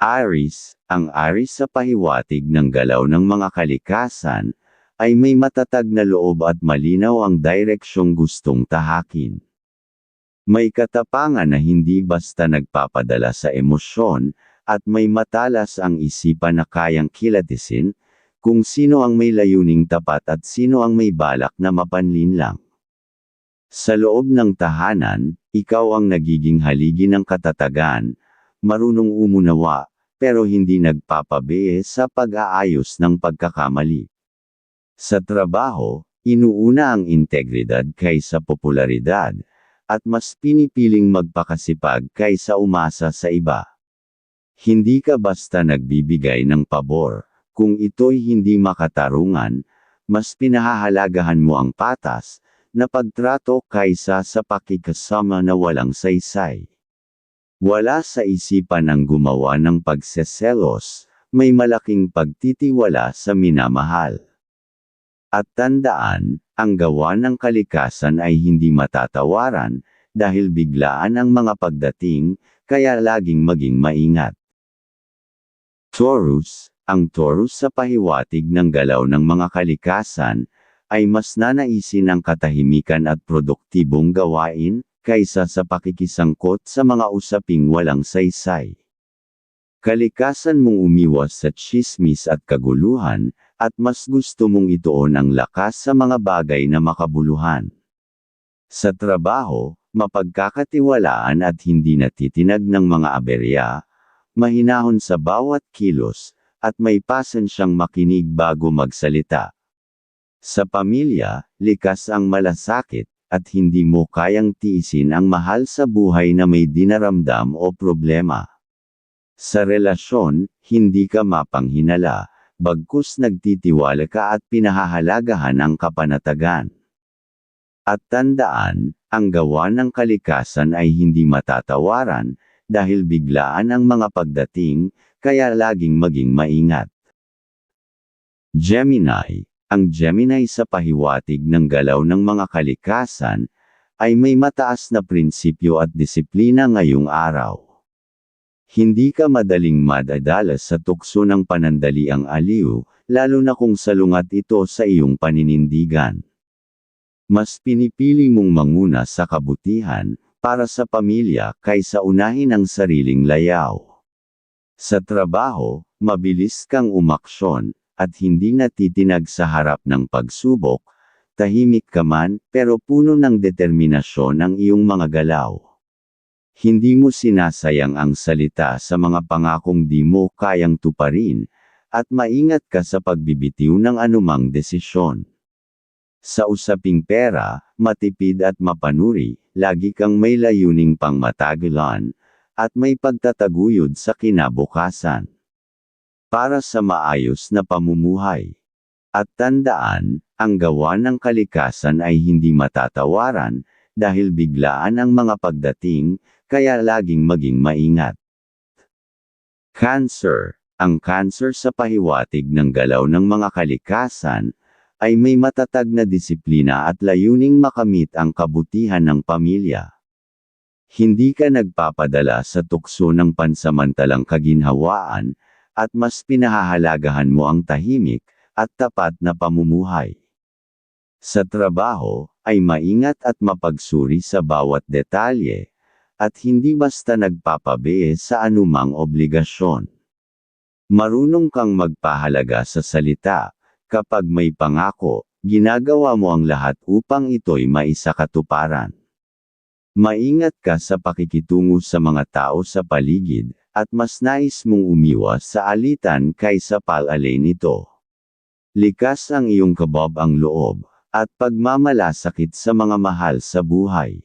Aris, ang Aris sa pahiwatig ng galaw ng mga kalikasan, ay may matatag na loob at malinaw ang direksyong gustong tahakin. May katapangan na hindi basta nagpapadala sa emosyon, at may matalas ang isipan na kayang kilatisin, kung sino ang may layuning tapat at sino ang may balak na mapanlin lang. Sa loob ng tahanan, ikaw ang nagiging haligi ng katatagan, marunong umunawa, pero hindi nagpapabiye sa pag-aayos ng pagkakamali. Sa trabaho, inuuna ang integridad kaysa popularidad, at mas pinipiling magpakasipag kaysa umasa sa iba. Hindi ka basta nagbibigay ng pabor, kung ito'y hindi makatarungan, mas pinahahalagahan mo ang patas, na pagtrato kaysa sa pakikasama na walang saysay. Wala sa isipan ang gumawa ng pagseselos, may malaking pagtitiwala sa minamahal. At tandaan, ang gawa ng kalikasan ay hindi matatawaran, dahil biglaan ang mga pagdating, kaya laging maging maingat. Taurus, ang Taurus sa pahiwatig ng galaw ng mga kalikasan, ay mas nanaisin ang katahimikan at produktibong gawain, kaysa sa pakikisangkot sa mga usaping walang saysay. Kalikasan mong umiwas sa chismis at kaguluhan, at mas gusto mong ituon ang lakas sa mga bagay na makabuluhan. Sa trabaho, mapagkakatiwalaan at hindi natitinag ng mga aberya, mahinahon sa bawat kilos, at may pasan siyang makinig bago magsalita. Sa pamilya, likas ang malasakit, at hindi mo kayang tiisin ang mahal sa buhay na may dinaramdam o problema. Sa relasyon, hindi ka mapanghinala, bagkus nagtitiwala ka at pinahahalagahan ang kapanatagan. At tandaan, ang gawa ng kalikasan ay hindi matatawaran, dahil biglaan ang mga pagdating, kaya laging maging maingat. Gemini ang Gemini sa pahiwatig ng galaw ng mga kalikasan, ay may mataas na prinsipyo at disiplina ngayong araw. Hindi ka madaling madadala sa tukso ng panandaliang aliw, lalo na kung salungat ito sa iyong paninindigan. Mas pinipili mong manguna sa kabutihan, para sa pamilya, kaysa unahin ang sariling layaw. Sa trabaho, mabilis kang umaksyon, at hindi natitinag sa harap ng pagsubok, tahimik ka man, pero puno ng determinasyon ang iyong mga galaw. Hindi mo sinasayang ang salita sa mga pangakong di mo kayang tuparin, at maingat ka sa pagbibitiw ng anumang desisyon. Sa usaping pera, matipid at mapanuri, lagi kang may layuning pangmatagalan, at may pagtataguyod sa kinabukasan para sa maayos na pamumuhay. At tandaan, ang gawa ng kalikasan ay hindi matatawaran, dahil biglaan ang mga pagdating, kaya laging maging maingat. Cancer Ang cancer sa pahiwatig ng galaw ng mga kalikasan, ay may matatag na disiplina at layuning makamit ang kabutihan ng pamilya. Hindi ka nagpapadala sa tukso ng pansamantalang kaginhawaan, at mas pinahahalagahan mo ang tahimik, at tapat na pamumuhay. Sa trabaho, ay maingat at mapagsuri sa bawat detalye, at hindi basta nagpapabe sa anumang obligasyon. Marunong kang magpahalaga sa salita, kapag may pangako, ginagawa mo ang lahat upang ito'y maisakatuparan. Maingat ka sa pakikitungo sa mga tao sa paligid, at mas nais mong umiwas sa alitan kaysa palalay nito. Likas ang iyong kabab ang loob, at pagmamalasakit sa mga mahal sa buhay.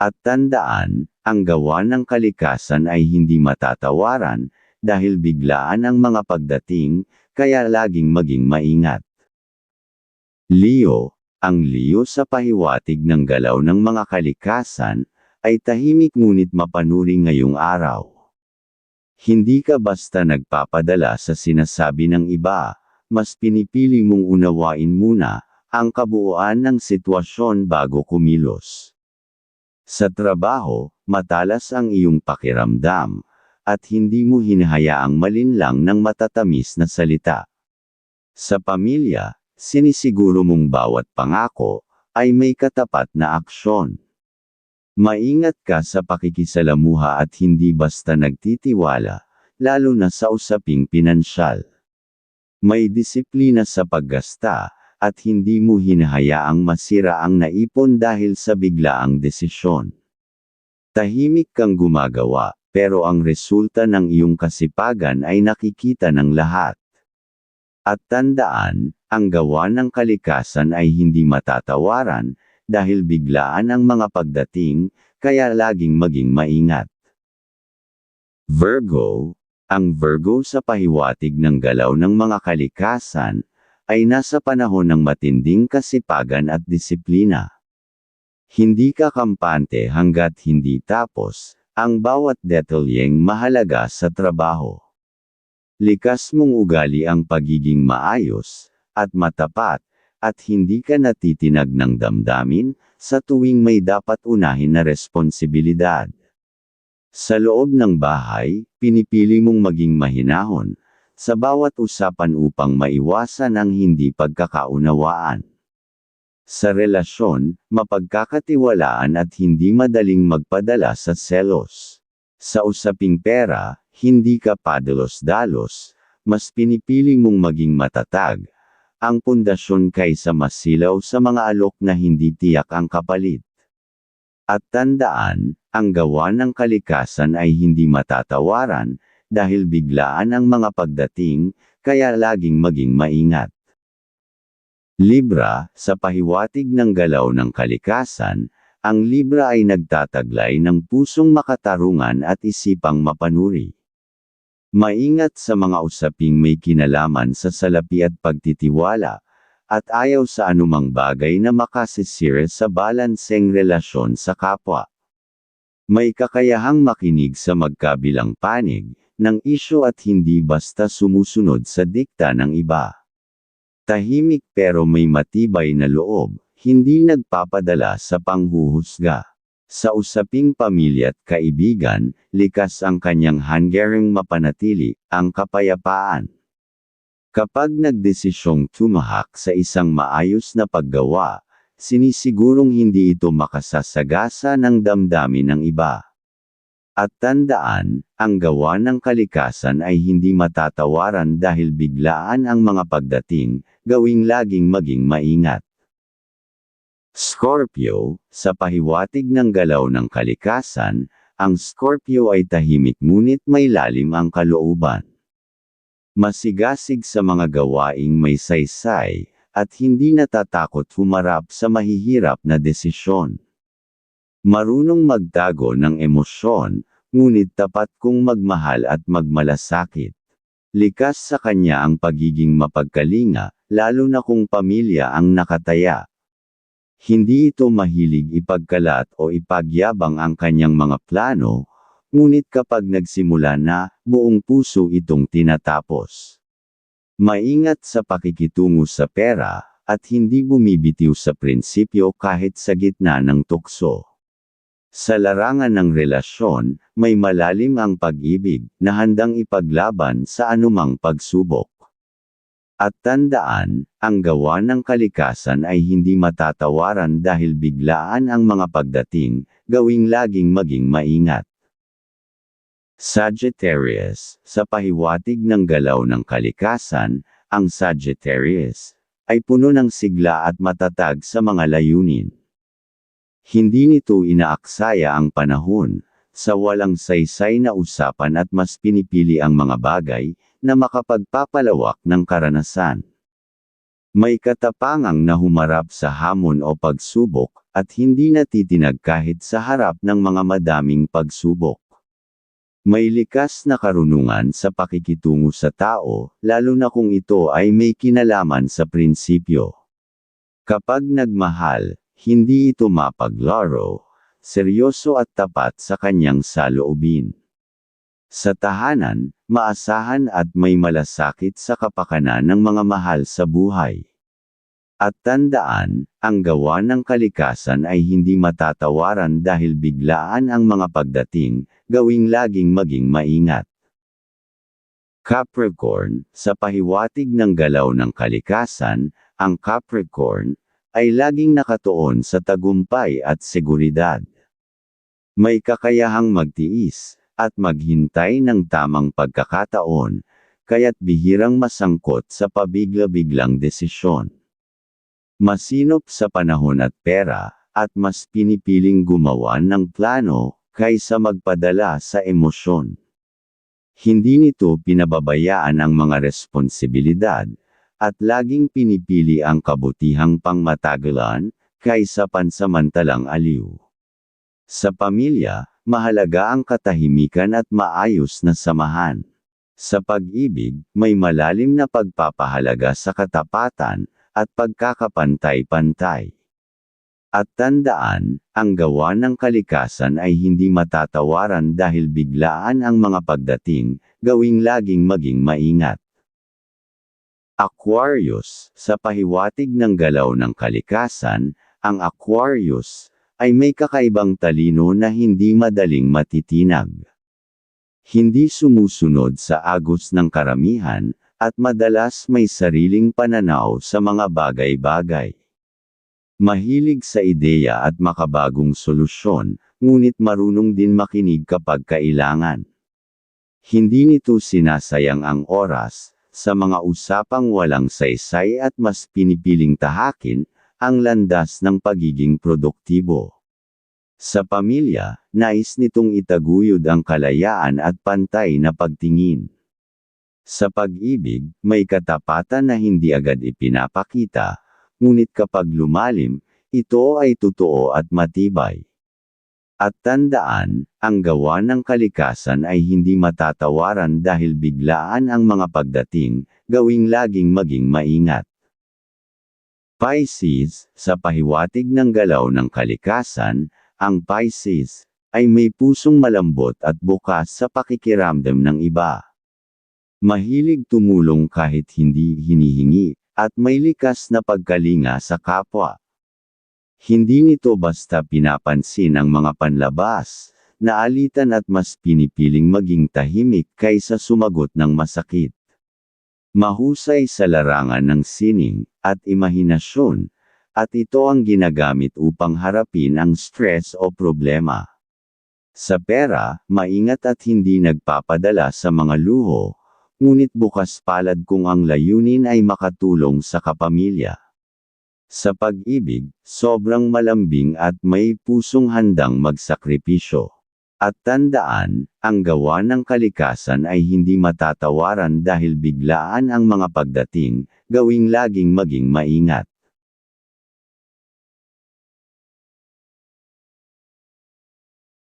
At tandaan, ang gawa ng kalikasan ay hindi matatawaran, dahil biglaan ang mga pagdating, kaya laging maging maingat. Leo, ang Leo sa pahiwatig ng galaw ng mga kalikasan, ay tahimik ngunit mapanuri ngayong araw. Hindi ka basta nagpapadala sa sinasabi ng iba, mas pinipili mong unawain muna, ang kabuuan ng sitwasyon bago kumilos. Sa trabaho, matalas ang iyong pakiramdam, at hindi mo hinahayaang malinlang ng matatamis na salita. Sa pamilya, sinisiguro mong bawat pangako ay may katapat na aksyon. Maingat ka sa pakikisalamuha at hindi basta nagtitiwala, lalo na sa usaping pinansyal. May disiplina sa paggasta, at hindi mo hinahayaang masira ang naipon dahil sa biglaang desisyon. Tahimik kang gumagawa, pero ang resulta ng iyong kasipagan ay nakikita ng lahat. At tandaan, ang gawa ng kalikasan ay hindi matatawaran, dahil biglaan ang mga pagdating, kaya laging maging maingat. Virgo, ang Virgo sa pahiwatig ng galaw ng mga kalikasan, ay nasa panahon ng matinding kasipagan at disiplina. Hindi ka kampante hanggat hindi tapos, ang bawat detalyeng mahalaga sa trabaho. Likas mong ugali ang pagiging maayos, at matapat, at hindi ka natitinag ng damdamin, sa tuwing may dapat unahin na responsibilidad. Sa loob ng bahay, pinipili mong maging mahinahon, sa bawat usapan upang maiwasan ang hindi pagkakaunawaan. Sa relasyon, mapagkakatiwalaan at hindi madaling magpadala sa selos. Sa usaping pera, hindi ka padalos-dalos, mas pinipili mong maging matatag, ang pundasyon kaysa masilaw sa mga alok na hindi tiyak ang kapalit. At tandaan, ang gawa ng kalikasan ay hindi matatawaran, dahil biglaan ang mga pagdating, kaya laging maging maingat. Libra, sa pahiwatig ng galaw ng kalikasan, ang Libra ay nagtataglay ng pusong makatarungan at isipang mapanuri. Maingat sa mga usaping may kinalaman sa salapi at pagtitiwala, at ayaw sa anumang bagay na makasisira sa balanseng relasyon sa kapwa. May kakayahang makinig sa magkabilang panig, ng isyo at hindi basta sumusunod sa dikta ng iba. Tahimik pero may matibay na loob, hindi nagpapadala sa panghuhusga. Sa usaping pamilya at kaibigan, likas ang kanyang hanggaring mapanatili, ang kapayapaan. Kapag nagdesisyong tumahak sa isang maayos na paggawa, sinisigurong hindi ito makasasagasa ng damdamin ng iba. At tandaan, ang gawa ng kalikasan ay hindi matatawaran dahil biglaan ang mga pagdating, gawing laging maging maingat. Scorpio, sa pahiwatig ng galaw ng kalikasan, ang Scorpio ay tahimik ngunit may lalim ang kalooban. Masigasig sa mga gawaing may saysay, at hindi natatakot humarap sa mahihirap na desisyon. Marunong magtago ng emosyon, ngunit tapat kung magmahal at magmalasakit. Likas sa kanya ang pagiging mapagkalinga, lalo na kung pamilya ang nakataya. Hindi ito mahilig ipagkalat o ipagyabang ang kanyang mga plano, ngunit kapag nagsimula na, buong puso itong tinatapos. Maingat sa pakikitungo sa pera, at hindi bumibitiw sa prinsipyo kahit sa gitna ng tukso. Sa larangan ng relasyon, may malalim ang pag-ibig, na handang ipaglaban sa anumang pagsubok. At tandaan, ang gawa ng kalikasan ay hindi matatawaran dahil biglaan ang mga pagdating, gawing laging maging maingat. Sagittarius, sa pahiwatig ng galaw ng kalikasan, ang Sagittarius, ay puno ng sigla at matatag sa mga layunin. Hindi nito inaaksaya ang panahon, sa walang saysay na usapan at mas pinipili ang mga bagay, na makapagpapalawak ng karanasan. May katapangang na humarap sa hamon o pagsubok, at hindi natitinag kahit sa harap ng mga madaming pagsubok. May likas na karunungan sa pakikitungo sa tao, lalo na kung ito ay may kinalaman sa prinsipyo. Kapag nagmahal, hindi ito mapaglaro, seryoso at tapat sa kanyang saloobin. Sa tahanan, maasahan at may malasakit sa kapakanan ng mga mahal sa buhay. At tandaan, ang gawa ng kalikasan ay hindi matatawaran dahil biglaan ang mga pagdating, gawing laging maging maingat. Capricorn, sa pahiwatig ng galaw ng kalikasan, ang Capricorn, ay laging nakatuon sa tagumpay at seguridad. May kakayahang magtiis, at maghintay ng tamang pagkakataon, kaya't bihirang masangkot sa pabigla-biglang desisyon. Masinop sa panahon at pera, at mas pinipiling gumawa ng plano, kaysa magpadala sa emosyon. Hindi nito pinababayaan ang mga responsibilidad, at laging pinipili ang kabutihang pangmatagalan, kaysa pansamantalang aliw. Sa pamilya, mahalaga ang katahimikan at maayos na samahan. Sa pag-ibig, may malalim na pagpapahalaga sa katapatan, at pagkakapantay-pantay. At tandaan, ang gawa ng kalikasan ay hindi matatawaran dahil biglaan ang mga pagdating, gawing laging maging maingat. Aquarius, sa pahiwatig ng galaw ng kalikasan, ang Aquarius, ay may kakaibang talino na hindi madaling matitinag. Hindi sumusunod sa agos ng karamihan, at madalas may sariling pananaw sa mga bagay-bagay. Mahilig sa ideya at makabagong solusyon, ngunit marunong din makinig kapag kailangan. Hindi nito sinasayang ang oras, sa mga usapang walang saysay at mas pinipiling tahakin, ang landas ng pagiging produktibo. Sa pamilya, nais nitong itaguyod ang kalayaan at pantay na pagtingin. Sa pag-ibig, may katapatan na hindi agad ipinapakita, ngunit kapag lumalim, ito ay totoo at matibay. At tandaan, ang gawa ng kalikasan ay hindi matatawaran dahil biglaan ang mga pagdating, gawing laging maging maingat. Pisces, sa pahiwatig ng galaw ng kalikasan, ang Pisces, ay may pusong malambot at bukas sa pakikiramdam ng iba. Mahilig tumulong kahit hindi hinihingi, at may likas na pagkalinga sa kapwa. Hindi nito basta pinapansin ang mga panlabas, naalitan at mas pinipiling maging tahimik kaysa sumagot ng masakit. Mahusay sa larangan ng sining, at imahinasyon, at ito ang ginagamit upang harapin ang stress o problema. Sa pera, maingat at hindi nagpapadala sa mga luho, ngunit bukas palad kung ang layunin ay makatulong sa kapamilya. Sa pag-ibig, sobrang malambing at may pusong handang magsakripisyo. At tandaan, ang gawa ng kalikasan ay hindi matatawaran dahil biglaan ang mga pagdating, gawing laging maging maingat.